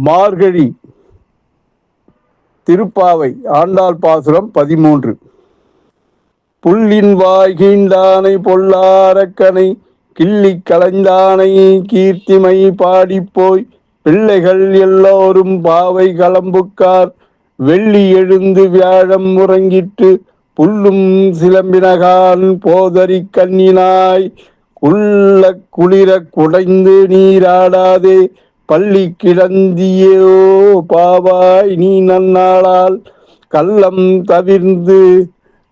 மார்கழி திருப்பாவை ஆண்டாள் பாசுரம் பதிமூன்று. புள்ளின் வாய்கீண்டானை பொல்லாரக்கனை கிள்ளி கலைந்தானை கீர்த்திமை பாடிப்போய் பிள்ளைகள் எல்லோரும் பாவை கலம்புக்கார் வெள்ளி எழுந்து வியாழம் உறங்கிட்டு புல்லும் சிலம்பினகான் போதறி கண்ணினாய் உள்ள குளிர குடைந்து நீராடாதே பள்ளி கிடந்தியோ பாவாய் நீ நன்னாளால் கள்ளம் தவிர்ந்து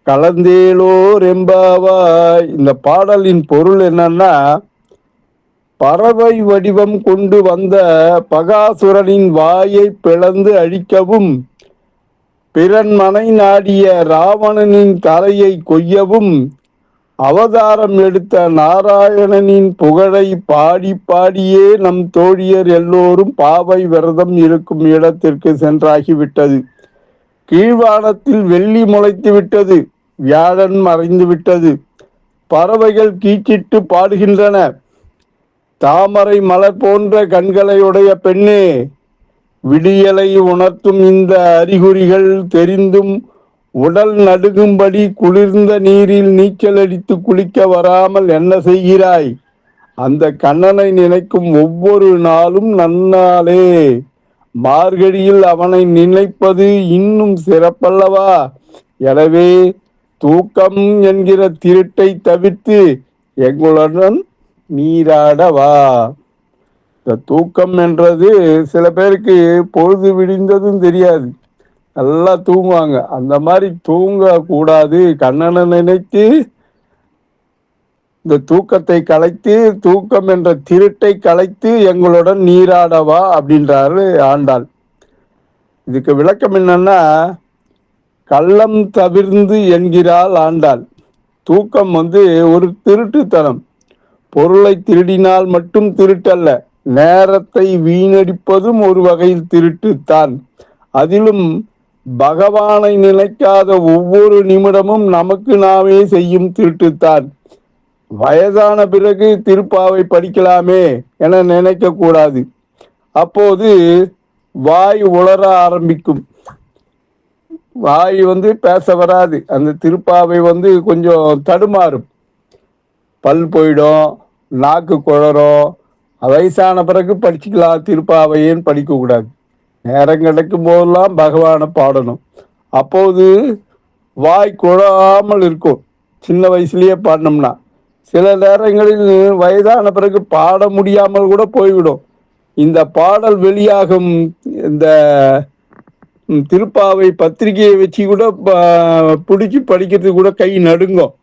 கலந்தேளோ ரெம்பாவாய் இந்த பாடலின் பொருள் என்னன்னா பறவை வடிவம் கொண்டு வந்த பகாசுரனின் வாயை பிளந்து அழிக்கவும் பிறன்மனை நாடிய ராவணனின் தலையை கொய்யவும் அவதாரம் எடுத்த நாராயணனின் புகழை பாடி பாடியே நம் தோழியர் எல்லோரும் பாவை விரதம் இருக்கும் இடத்திற்கு சென்றாகிவிட்டது. கீழ்வானத்தில் வெள்ளி முளைத்து விட்டது வியாழன் மறைந்து விட்டது. பறவைகள் கீச்சிட்டு பாடுகின்றன. தாமரை மலர் போன்ற கண்களையுடைய பெண்ணே விடியலை உணர்த்தும் இந்த அறிகுறிகள் தெரிந்தும் உடல் நடுங்கும்படி குளிர்ந்த நீரில் நீச்சல் அடித்து குளிக்க வராமல் என்ன செய்கிறாய்? அந்த கண்ணனை நினைக்கும் ஒவ்வொரு நாளும் நன்னாளே. மார்கழியில் அவனை நினைப்பது இன்னும் சிறப்பல்லவா? எனவே தூக்கம் என்கிற திருட்டை தவிர்த்து எங்களுடன் நீராடவா? இந்த தூக்கம் என்றது சில பேருக்கு பொழுது விடிந்ததும் தெரியாது. நல்லா தூங்குவாங்க. அந்த மாதிரி தூங்க கூடாது கண்ணனை நினைத்து இந்த தூக்கத்தை கலைத்து தூக்கம் என்ற திருட்டை கலைத்து எங்களுடன் நீராடவா அப்படின்றாரு ஆண்டாள். இதுக்கு விளக்கம் என்னன்னா கள்ளம் தவிர்ந்து என்கிறாள் ஆண்டாள். தூக்கம் வந்து ஒரு திருட்டுத்தனம். பொருளை திருடினால் மட்டும் திருட்டல்ல. நேரத்தை வீணடிப்பதும் ஒரு வகையில் திருட்டுத்தான். அதிலும் பகவானை நினைக்காத ஒவ்வொரு நிமிடமும் நமக்கு நாமே செய்யும் திருட்டுத்தான். வயதான பிறகு திருப்பாவை படிக்கலாமே என நினைக்க கூடாது அப்போது வாய் உளர ஆரம்பிக்கும். வாய் வந்து பேச வராது. அந்த திருப்பாவை வந்து கொஞ்சம் தடுமாறும். பல் போயிடும் நாக்கு குளரும் வயசான பிறகு படிச்சுக்கலாம். திருப்பாவையேன்னு படிக்கக்கூடாது? நேரம் கிடைக்கும் போதெல்லாம் பகவானை பாடணும். அப்போது வாய் குழாமல் இருக்கும். சின்ன வயசுலேயே பாடினோம்னா சில நேரங்களில் வயதான பிறகு பாட முடியாமல் கூட போய்விடும். இந்த பாடல் வெளியாகும் இந்த திருப்பாவை பத்திரிகையை வச்சு கூட பிடிச்சி படிக்கிறதுக்கு கூட கை நடுங்கும்.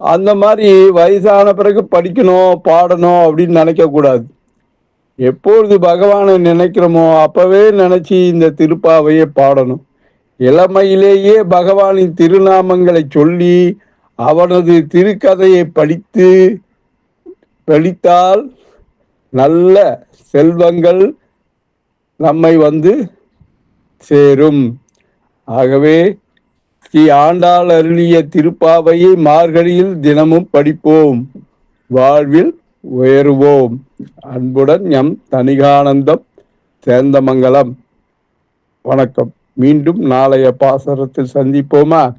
அந்த மாதிரி வயசான பிறகு படிக்கணும் பாடணும் அப்படின்னு நினைக்கக்கூடாது. எப்பொழுது பகவானை நினைக்கிறோமோ அப்பவே நினைச்சு இந்த திருப்பாவையை பாடணும். இளமையிலேயே பகவானின் திருநாமங்களை சொல்லி அவனது திருக்கதையை படித்து படித்தால் நல்ல செல்வங்கள் நம்மை வந்து சேரும். ஆகவே ஸ்ரீ ஆண்டாள் அருளிய திருப்பாவையை மார்கழியில் தினமும் படிப்போம். வாழ்வில் உயருவோம். அன்புடன் எம் தனிகானந்தம் சேந்தமங்கலம். வணக்கம். மீண்டும் நாளைய பாசரத்தில் சந்திப்போமா?